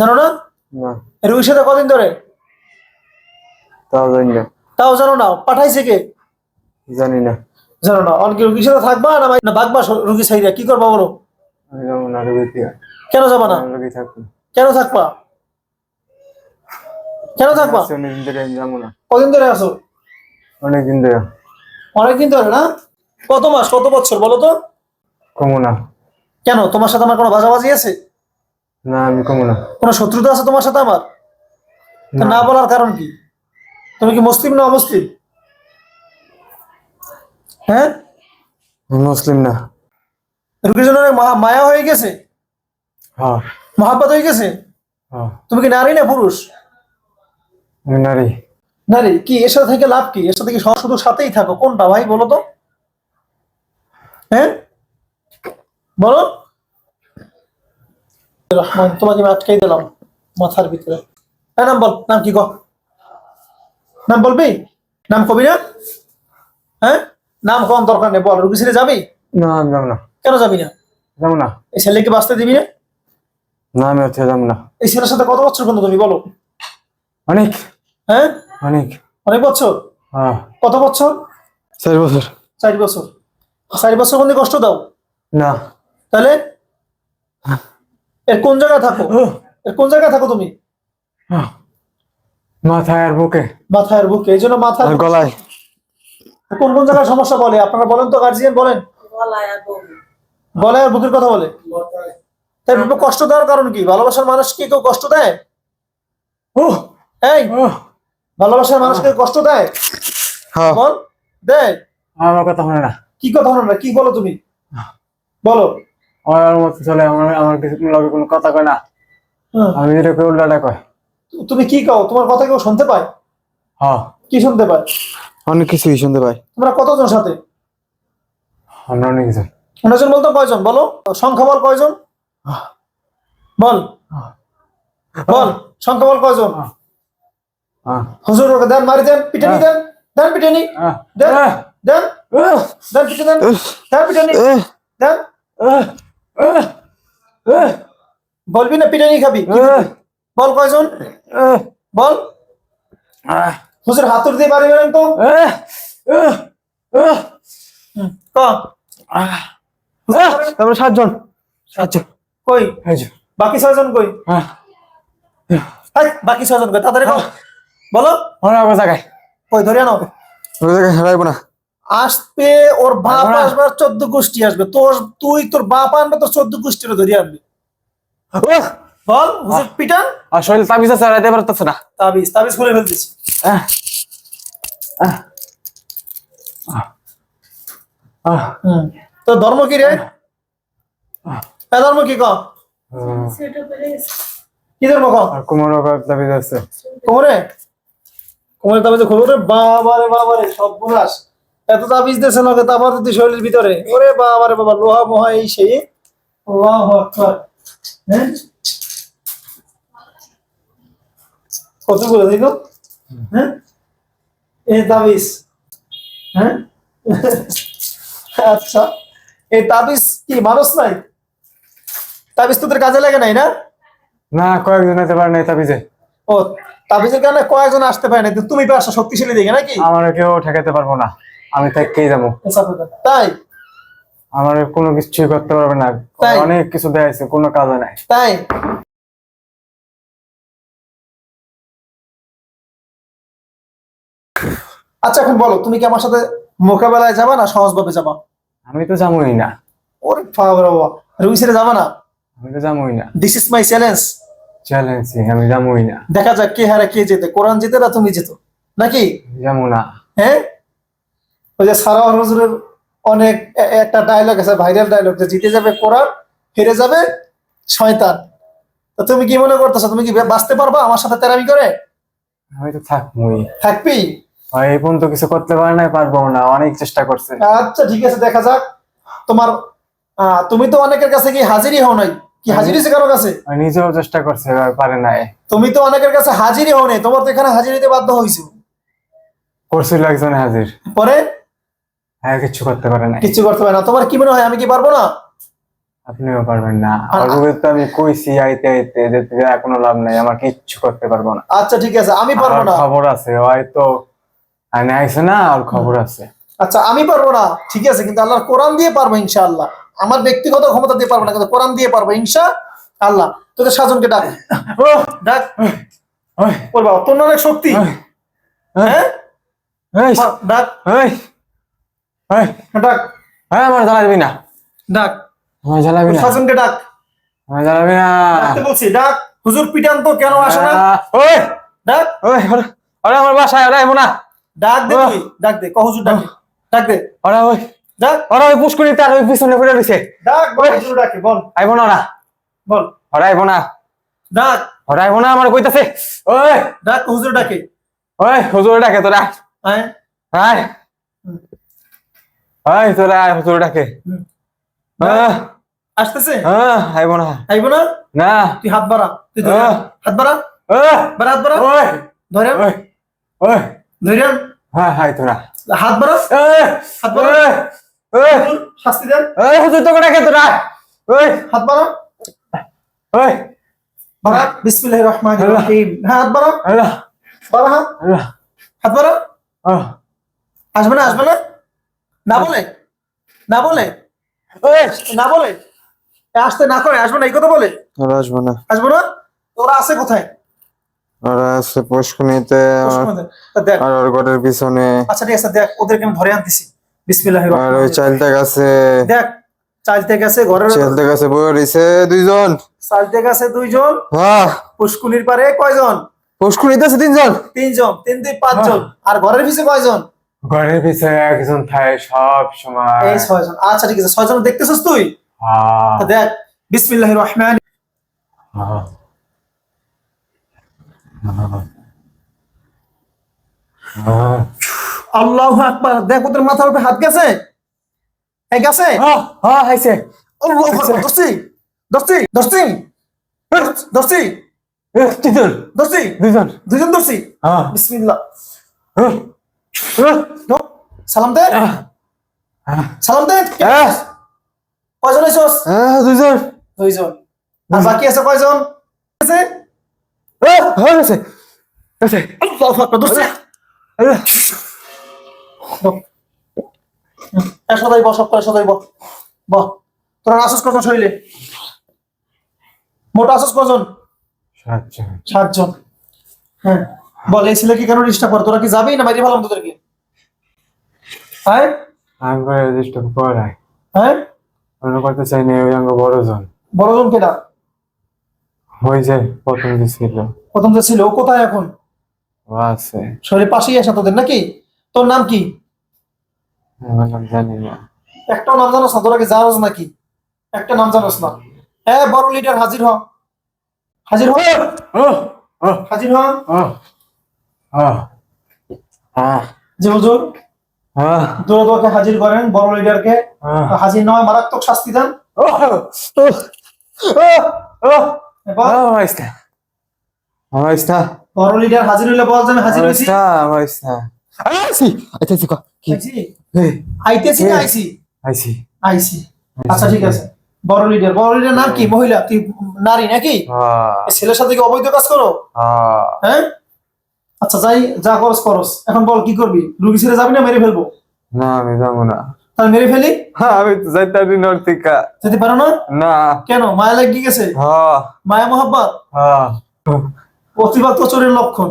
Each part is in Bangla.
জানি না? না। সাথে কদিন ধরে? তাও জানি না। তাও জানো না পাঠাইছে কে? জানি না। জানো না অনেক রুগীর সাথে থাকবা না না বাগবা রুগী সাইডে কি করবা বলো? কেন যাবা না? কেন থাকবা? কেন থাকবা? কদিন ধরে আসো অনেকদিন ধরে। অনেকদিন ধরে না? কত মাস কত বছর বলো তো? কমো না। কেন তোমার সাথে আমার কোনো বাজাবাজি আছে? না আমি কমো না। কোনো শত্রুতা আছে তোমার সাথে আমার? না বলার কারণ কি? তুমি কি মুসলিম না অমুসলিম? হ্যাঁ? মুসলিম না। রুগীর জন্য মায়া হয়ে গেছে? হ্যাঁ। মহাব্বত হয়ে গেছে? হ্যাঁ। তুমি কি নারী না পুরুষ? আমি নারী। নারী কি? এর সাথে থেকে লাভ কি? এর সাথে কি শুধু সাথেই থাকো? কোনটা? ভাই বলো তো। হ্যাঁ? বলো। রহমান তোমাকে আমি আটকাই দিলাম মাথার ভিতরে। হ্যাঁ নাম বল নাম কি কহ নাম বলবি? নাম কবি না? হ্যাঁ? নাম কোন দরকার নেই বল রুগী ছেড়ে যাবি? না আমি যাব না। কেন যাবি না? যাব না। এই ছেলেকে বাঁচতে দিবি না? না আমি হচ্ছে যাব না। এই ছেলের সাথে কত বছর পর্যন্ত তুমি বলো? অনেক। হ্যাঁ? অনেক। অনেক বছর? হ্যাঁ। কত বছর? চার বছর। চার বছর। চার বছর কষ্ট দাও। না। তাহলে? এর কোন জায়গায় থাকো? এর কোন জায়গায় থাকো তুমি? মাথায় আর বুকে। মাথায় আর বুকে এই জন্য মাথা আর গলায়। কোন কোন জায়গায় সমস্যা বলে? আপনারা বলেন তো গার্জিয়ান বলেন। গলায় আর বুকের কথা বলে? তাই বাবা কষ্ট দেওয়ার কারণ কি? ভালোবাসার মানুষকে কেউ কষ্ট দেয়? ও এই ভালোবাসার মানুষকে কষ্ট দেয়? হ্যাঁ। বল দেয়। আমার কথা না। কি কথা বলো না? কি বলো তুমি? বলো। আমার মতো চলে আমার আমার কিছু লগে কোনো কথা কয় না। হুম। আমি এটাকে উল্টাটা কয়। তুমি কি কও? তোমার কথা কেউ শুনতে পায়? হ্যাঁ। কি শুনতে পায়? অনেক কিছুই শুনতে পাই তোমরা কতজন সাথে? আমরা অনেক কিছু। উনিশজন বলতো কয়জন? বলো। সংখ্যা বল কয়জন? বল। বল। সংখ্যা বল কয়জন? হ্যাঁ। হুজুর ওকে দেন মারি দেন পিটানি দেন। দেন পিটানি হ্যাঁ। দেন। দেন। দেন পিটে দেন। দেন পিটানি দেন। বলবি না পিটানি খাবি বল কয়জন? বল। হুজুর হাতুর দিয়ে বাড়ি বেরেন তো। তারপরে সাতজন। সাতজন। কই? বাকি ছয়জন কই? বাকি ছয়জন কই? তাড়াতাড়ি বলো। অনেক জায়গায়। কই ধরে আনো। জায়গায় হারাইবো না। আসবে ওর বাপ আমরা- আসবে চোদ্দ গোষ্ঠী আসবে। তোর তুই তোর বাপ আনবে তোর চোদ্দ গোষ্ঠীর ধরে আনবে। বল হুজুর পিটান? আর শরীর তাবিজ আছে হারাইতে পারতেছে না। তাবিজ তাবিজ খুলে ফেলতেছি। তোর ধর্ম কি রে? ধর্ম কি ক? কি ধর্ম ক? আর তাবিজ আছে। কোমরে? কোমরে তাবিজ খুলবো রে বাবারে বাবারে সব বুলাস এত তাবিজ দিয়েছে নাকি তারপর তুই শরীরের ভিতরে। ওরে বাবারে বাবা লোহা মোহা এই সেই। আল্লাহু আকবার। হ্যাঁ? কত দিল হ্যাঁ? এই তাবিজ। হ্যাঁ? আচ্ছা। এই তাবিজ কি মানুষ নাই? তাবিজ তোদের কাজে লাগে নাই না? না কয়েকজন হতে পারে নাই তাবিজে। ও তাবিজের কারণে কয়েকজন আসতে পারে না তুমি তো আসো শক্তিশালী দেখে নাকি? আমার কেউ ঠেকাতে পারব না। আমি থেকেই যাব। তাই? আমার কোনো কিছুই করতে পারবে না। অনেক কিছু দেখাইছে কোনো কাজে নাই। তাই? আচ্ছা এখন বলো তুমি কি আমার সাথে মোকাবেলায় যাবা না সহজভাবে যাবা? আমি তো যাবোই না। ওরে বাবা রুই ছেড়ে যাবা না? আমি তো যাবোই না। This is my challenge challenge আমি যাবোই না। দেখা যাক কে হারে কে যেতে কোরআন জিতে না তুমি যেত নাকি? যাব না। হ্যাঁ? ওই যে সারা হুজুরের অনেক একটা ডায়লগ আছে ভাইরাল ডায়লগ যে জিতে যাবে কোরআন হেরে যাবে শয়তান। তো তুমি কি মনে করতেছো? তুমি কি বাঁচতে পারবা আমার সাথে তেরামি করে? আমি তো থাকবোই। থাকবি? ভাই এই পর্যন্ত কিছু করতে পারে নাই পারব না অনেক চেষ্টা করছে। আচ্ছা ঠিক আছে দেখা যাক। তোমার তুমি তো অনেকের কাছে কি হাজিরই হও নাই? কি হাজির হয়েছে কারও কাছে? নিজেও চেষ্টা করছে পারে নাই। তুমি তো অনেকের কাছে হাজিরই হও নাই তোমার তো এখানে হাজির হইতে বাধ্য হয়েছে করছিল একজন হাজির। পরে? হ্যাঁ কিছু করতে পারে নাই। কিচ্ছু করতে পারে না। তোমার কি মনে হয় আমি কি পারব না? আপনিও পারবেন না। তো আমি কইছি আইতে আইতে যে কোনো লাভ নাই। আমার কিচ্ছু করতে পারব না। আচ্ছা ঠিক আছে আমি পারব না। খবর আছে হয়তো আনে আইছে না আর খবর আছে। আচ্ছা আমি পারব না। ঠিক আছে কিন্তু আল্লাহর কোরআন দিয়ে পারব ইনশাআল্লাহ। আমার ব্যক্তিগত ক্ষমতা দিয়ে পারব না কিন্তু কোরআন দিয়ে পারব ইনশা আল্লাহ তোদের সাজনকে ডাক। ও! ডাক। ওর বাবা তোর না অনেক শক্তি হ্যাঁ? ডাক। ডাক। হ্যাঁ আমার জ্বালাবি না। ডাক। আমার জ্বালাবি না। সাজনকে ডাক। আমার জ্বালাবি না। ডাকতে বলছি ডাক। হুজুর পিটান তো কেন আসে না? ওই। ডাক। ওই ওরে আমার বাসায় ওরে আইবো না। ডাক দে। তুই ডাক দে কহ হুজুর ডাক। ডাক দে। ওরা ওই। ডাক। ওরা ওই পুষ্করি তার ওই পিছনে পড়ে রয়েছে। ডাক বল হুজুর ডাকে বল। আইবো না বল। ওরা আইবো না। ডাক। ওরা আইবো না আমার কইতাছে। ওই। ডাক হুজুর ডাকে। ওই হুজুর ডাকে তোরা। হ্যাঁ আয়। আয় তোরা আয় হুজুর ডাকে। আসতেছে? আহ, আইবো না। আইবো না? না। তুই হাত বাড়া তুই ধরে। হাত বাড়া। বাড়া হাত বাড়া। ওই। ধরে ওই। ওই। ধরে হ্যাঁ হাই তোরা। হাত বাড়া। হাত বাড়া। এই, শাস্তি দেন এই হুজুর তোকে ডাকে তোরা। ওই। হাত বাড়া। ওই। বাড়া বিসমিল্লাহির রহমানির রহিম। হ্যাঁ হাত বাড়া। বাড়া হাত। হাত বাড়া। আসবে না আসবে না? না বলে? না বলে? না বলে? আসতে না করে আসবে না এই কথা বলে? ওরা আসব না। আসব না? ওরা আছে কোথায়? ওরা আছে পুষ্কনিতে দেখ। আর ওর ঘরের পিছনে। আচ্ছা ঠিক আছে দেখ ওদেরকে আমি ধরে আনতেছি। বিসমিল্লাহির আর ওই রহমানির গেছে দেখ চালতে গেছে ঘরের চালতে গেছে বই রয়েছে দুইজন। গেছে দুইজন। হ্যাঁ। পুষ্কুনির পারে কয়জন? পুষ্কনিতে আছে তিনজন। তিনজন তিন দুই পাঁচজন। আর ঘরের পিছে কয়জন? ঘরের পিছনে একজন থাকে সব সময়। এই ছয়জন। আচ্ছা ঠিক আছে ছয়জন দেখতেছিস তুই? আহ, দেখ বিসমিল্লাহির রহমান আহ, আল্লাহু আকবার। দেখ ওদের মাথার উপরে হাত গেছে? এই গেছে? আল্লাহু আকবার। দস্তি দস্তি দস্তি দস্তি দস্তি দুজন দুজন দস্তি বিসমিল্লাহ। নো, সালাম দে। সালাম দে। কয়জন আইছস? হ্যাঁ দুইজন। দুইজন। আর বাকি আছে কয়জন? আছে? হয়ে গেছে, গেছে। আল্লাহু আকবার দস্তি। সদাই বস সপ্তাহে সদাই বস বস তোরা আসস কজন শরীরে? মোটা আসস কজন? সাতজন। সাতজন। হ্যাঁ। বল এই ছেলেকে কেন ডিস্টার্ব করে? তোরা কি যাবি না বাইরে ভালাম তোদেরকে? হ্যাঁ? আমি করে ডিস্টার্ব করাই। হ্যাঁ? অন্য করতে চাই না ওই অঙ্গ বড়জন বড়জন কেটা ওই যে প্রথম যে ছিল। প্রথম যে ছিল ও কোথায় এখন? ও আছে। শরীর পাশেই আসা তোদের নাকি? তোর নাম কি? আমার নাম জানি না। একটাও নাম জানোস না? তোরা কি জানোস নাকি? একটা নাম জানোস না। হ্যাঁ বড় লিডার হাজির হ। হাজির হ। হাজির হ। যে হুজুর। আহ হাজির করেন বড় লিডারকে হাজির নয় মারাত্মক শাস্তি দেন। বড় লিডার হাজির হইলে বল হাজির আমার হয়েছি ইস্তা আমার ইস্তা আইছি কি আইতেছি না আইছি? আইছি। আইছি। আচ্ছা ঠিক আছে। বড় লিডার বড় লিডার নাম কি? মহিলা? তুই নারী নাকি? ছেলের সাথে কি অবৈধ কাজ করো? হ্যাঁ? আচ্ছা যাই যা করস করস এখন বল কি করবি? রুগী ছেড়ে যাবি না মেরে ফেলব? না আমি যাব না। তাহলে মেরে ফেলি? হ্যাঁ আমি তো যাইতে পারি নর্তিকা যেতে পারো না? না। কেন? মায়া লাগিয়ে গেছে? হ্যাঁ মায়া মোহাব্বত? হ্যাঁ প্রতিবাদ তো চোরের লক্ষণ।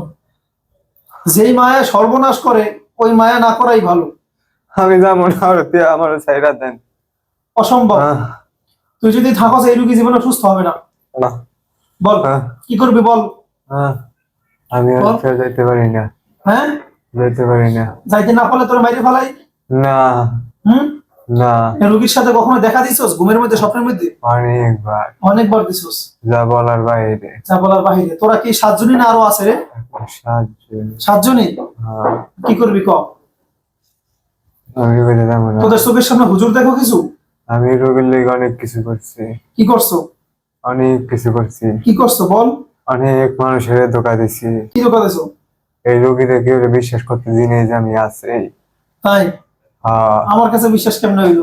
যেই মায়া সর্বনাশ করে ওই মায়া না করাই ভালো। আমি যাব না আর তুই আমার সাইডা দেন। অসম্ভব। আহ, তুই যদি থাকস এই রুগী জীবনে সুস্থ হবে না। না। বল আহ, কি করবি বল? আহ, আমি আর যাইতে পারি না। হ্যাঁ? যাইতে পারি না। যাইতে না পারলে তোর মাইরে ফেলাই? না। হুম? না। রুগীর সাথে কখনো দেখা দিছস? ঘুমের মধ্যে স্বপ্নের মধ্যে? অনেকবার। অনেকবার দিছস? যা বলার বাইরে। যা বলার বাহিরে তোরা কি সাতজনই না আরও আছে রে? সাহায্য সাতজনই? হ্যাঁ, কি করবি ক? আমি বলে যাব না। তোদের চোখের সামনে হুজুর দেখো কিছু? আমি রোগীর লেগে অনেক কিছু করছি। কি করছ? অনেক কিছু করছি। কি করছ বল? অনেক মানুষের ধোকা দিছি। কি দোকা দিছো? এই রোগীরা কেউ বিশ্বাস করতে দিনে যে আমি আছি। তাই? হ্যাঁ। আমার কাছে বিশ্বাস কেমন হইল?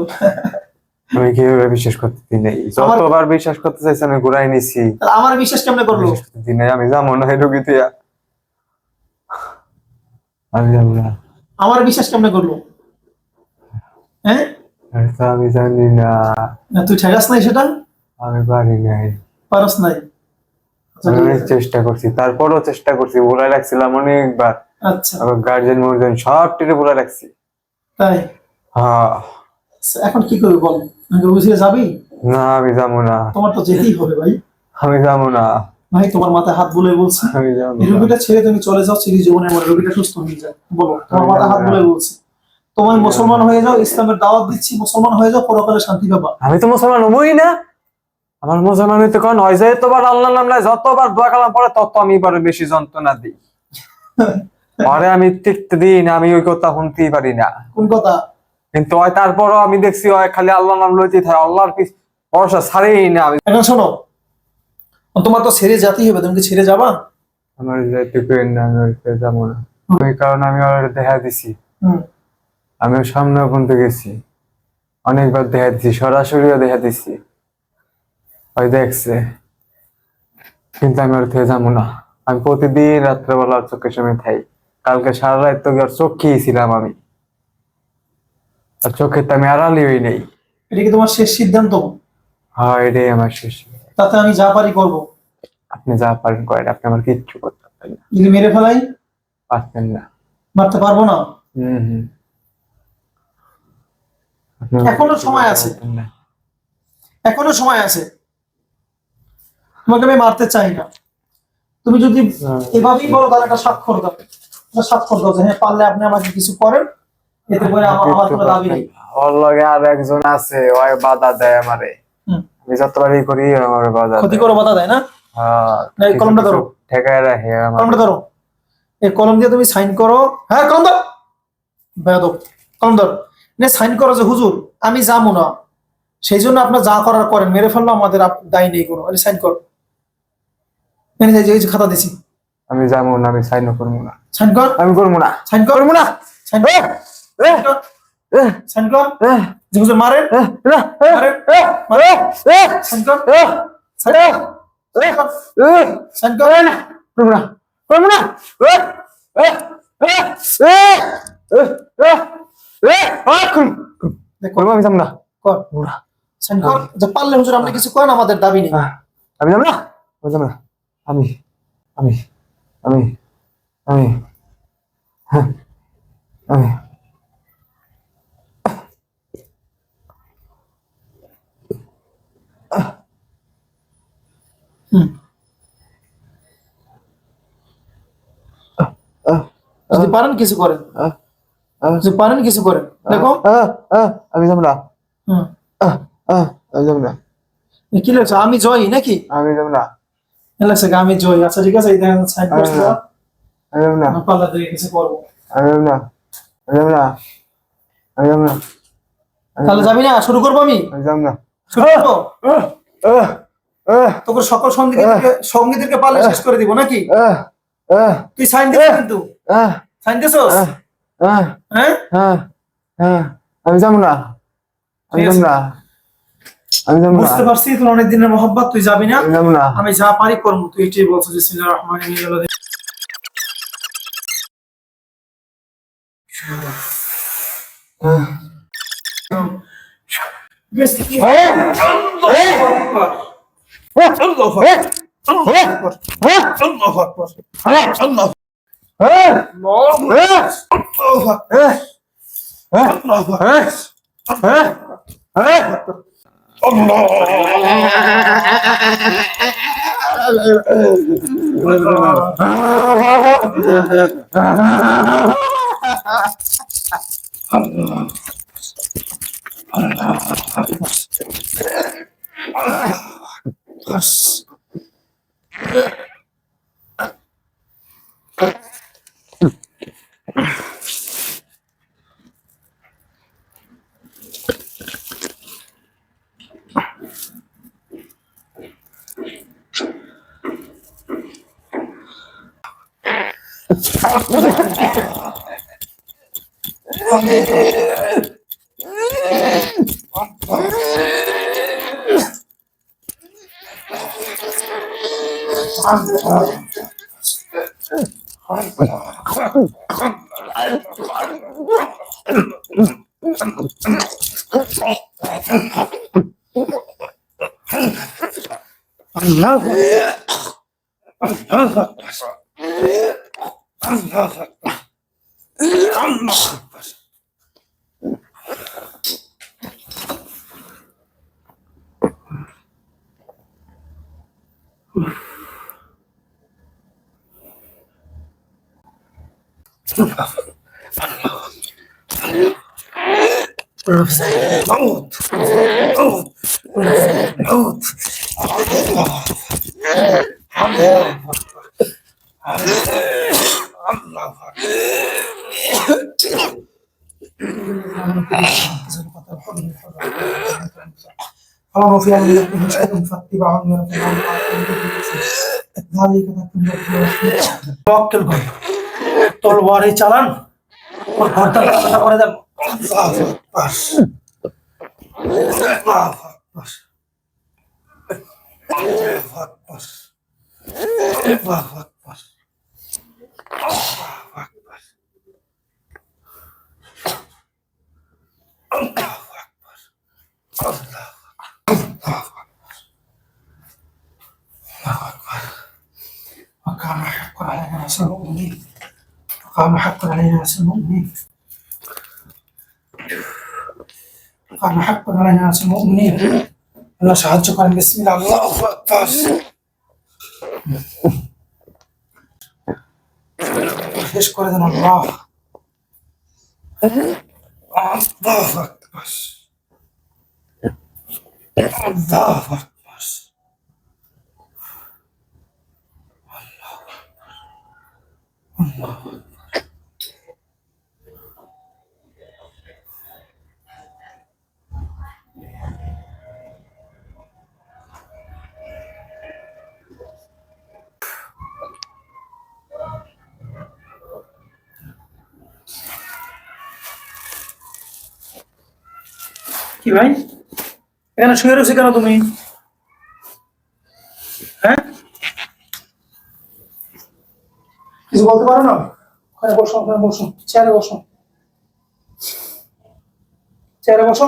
আমি কীভাবে বিশ্বাস করতে দিই নাই? যতবার বিশ্বাস করতে চাইছি আমি ঘুরাই নিছি। আমার বিশ্বাস কেমনে করল? নাই আমি যাব না এই রুগীতে। আমি যাব না। আমার বিশ্বাস কেমনে করল? হ্যাঁ? আমি জানি না। না, তুই ঠেকাস নাই সেটা? আমি পারি নাই। পারস নাই আচ্ছা, আমি ঠিক অনেক আছে। চেষ্টা করছি তারপরও চেষ্টা করছি বলে রাখছিলাম অনেকবার। আচ্ছা। গার্জেন মুরজেন সব টেরে বলে রাখছি তাই? হ্যাঁ। আচ্ছা, এখন কি করবি বল? বুঝিয়ে যাবি? না আমি যাব না। তোমার তো যেতেই হবে ভাই। আমি যাব না। ভাই তোমার মাথায় হাত বুলে বলছি। আমি যাব এই রোগীটা ছেড়ে তুমি চলে যাও চিরি জীবনের মধ্যে রোগীটা সুস্থ হয়ে যায়। বলো তোমার মাথায় হাত। বুলে বলছি। তোমার মুসলমান হয়ে যাও ইসলামের দাওয়াত দিচ্ছি মুসলমান হয়ে যাও পরকালে শান্তি পাবা। আমি তো মুসলমান হবই না। আমার মুসলমান হইতে কোন হয় যে তোবার আল্লাহ নাম নাই যতবার দোয়া কালাম পড়ে তত আমি পরে বেশি যন্ত্রণা দিই। পরে আমি টিকতে দিই না আমি ওই কথা শুনতেই পারি না। কোন কথা? কিন্তু হয় তারপরও আমি দেখছি হয় খালি আল্লাহ নাম লইতে থাকে আল্লাহর ভরসা ছাড়েই না আমি। এখন শোনো তোমার তো ছেড়ে যেতেই হবে তুমি কি ছেড়ে যাবা? আমার যাইতে পেন না আমি যাব না। ওই কারণে আমি ওর দেখা দিছি। আমি সামনে পর্যন্ত গেছি। অনেকবার দেখা দিছি সরাসরিও দেখা দিছি। ওই দেখছে। কিন্তু আমি ওর থেকে যাব না। আমি প্রতিদিন রাত্রেবেলা চোখের সামনে থাই। কালকে সারা রাত তো ওর চোখ খেয়েছিলাম আমি। আর চোখের তো আমি আড়ালি হই নেই। এটা কি তোমার শেষ সিদ্ধান্ত? হ্যাঁ এটাই আমার শেষ তাতে আমি যা পারি করব। আপনি যা পারেন করেন আপনি আমার কিচ্ছু করতে পারবেন না। যদি মেরে ফেলাই? পারতেন না। মারতে পারব না? হম হম। এখনও সময় আছে। না। এখনও সময় আছে। তোমাকে আমি মারতে চাই না। তুমি যদি হ্যাঁ। এভাবেই বলো তাহলে একটা স্বাক্ষর দাও। স্বাক্ষর দাও হ্যাঁ পারলে আপনি আমাকে কিছু করেন। এতে করে আমার আমার কোনো দাবি নেই। ওর লগে আর একজন আছে ওই বাধা দেয় আমারে। আমি যতবারই করি আমার বাধা ক্ষতি। করে বাধা দেয় না? হ্যাঁ, এই কলমটা ধরো। ঠেকায় রাখে আমার। কলমটা ধরো। এই কলম দিয়ে তুমি সাইন করো। হ্যাঁ কলম ধর। বেয়াদব। কলম ধর। নে সাইন করো যে হুজুর আমি যাব না। সেই জন্য আপনার যা করার করেন। মেরে ফেলল আমাদের দায় নেই কোনো। সাইন কর। যাই যে খাতা দিছি আমি যাব না আমি সাইন করব না সাইন কর আমি করব না সাইন কর করব না সাইন কর সাইন কর যে এহ, মারেন এহ, সাইন কর সাইন কর না করব না করব না করব, আমি যাব না কর সাইন কর যে পারলে হুজুর আপনি কিছু করেন আমাদের দাবি নেই আমি যাব না আমি যাব না আমি আমি আমি আমি হ্যাঁ, আমি। যদি পারেন কিছু করেন। যদি পারেন কিছু করেন। দেখো। আমি যাব না। আহ, আমি যাব না। কি লাগছে? আমি জয়ী নাকি? আমি যাব না। লাগছে আমি জয়ী। আচ্ছা ঠিক আছে এই দেখেন হ্যাঁ। আমি না পাল্লা দিয়ে কিছু করব আমি না আমি না আমি না তাহলে যাবি না? শুরু করব আমি? আমি না। শুরু করব? তোকে সকল সঙ্গীদেরকে সঙ্গীদেরকে পারলে শেষ করে দিব নাকি? তুই সাইন দিস কিন্তু। আহ, সাইন আহ, হ্যাঁ? আহ, আমি যাব না। আমি আছে। না। আমি বুঝতে পারছি তোর অনেক দিনের মহব্বত তুই যাবি না আমি যা পারি করব তুই এটাই বলছিস বিসমিল্লাহির রহমানির রহিম হ্যাঁ হ্যাঁ হ্যাঁ হ্যাঁ Allah. সিনিয়র রহমান قالوا في أن يكون شيء فاتبعوا من ذلك توكل কর তলবারি চালান ওর ঘরটা রাস্তা করে দেন الله أكبر الله أكبر الله أكبر الله أكبر الله أكبر الله أكبر الله أكبر وقام حقا علينا نصر المؤمنين. وقام حقا علينا نصر المؤمنين. وقال حقا على ناس المؤمنين. أنا شهدت شكرا بسم الله الله أكبر. اشكر إذن الله؟ الله أكبر. الله أكبر. الله أكبر. কি ভাই? এখানে শুয়ে রয়েছে কেন তুমি? হ্যাঁ? কিছু বলতে পারো না? ওখানে বসো ওখানে বসো। চেয়ারে বসো। চেয়ারে বসো।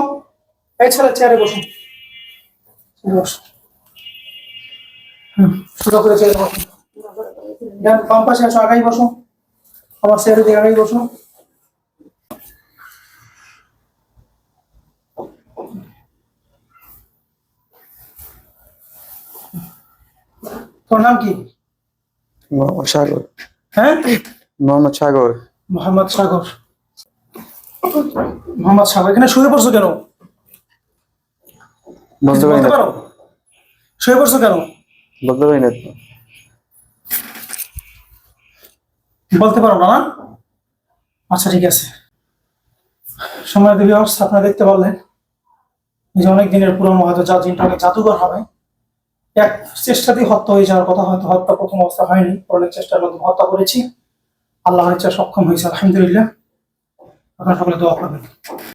এই চেয়ারে বসো। বসো। করে বসো। আগাই বসো। আমার চেয়ারে দিকে আগাই বসো। তোমার নাম কি? মোহাম্মদ সাগর। হ্যাঁ? মোহাম্মদ সাগর। মোহাম্মদ সাগর। মোহাম্মদ সাগর এখানে শুয়ে পড়ছো কেন? বলতে পারি না। শুয়ে পড়ছো কেন? বলতে পারি না। বলতে পারো না আচ্ছা ঠিক আছে। সময় দেবী অবস্থা আপনারা দেখতে পারলেন। এই যে অনেক দিনের পুরনো হয়তো যা জিনটা অনেক জাদুঘর হবে। এক চেষ্টাতেই হত্যা হয়ে যাওয়ার কথা, হয়তো হত্যা প্রথম অবস্থা হয়নি অনেক চেষ্টার মাধ্যমে হত্যা করেছি। আল্লাহর ইচ্ছা সক্ষম হয়েছে, আলহামদুলিল্লাহ। আপনারা সকলে দোয়া করবেন।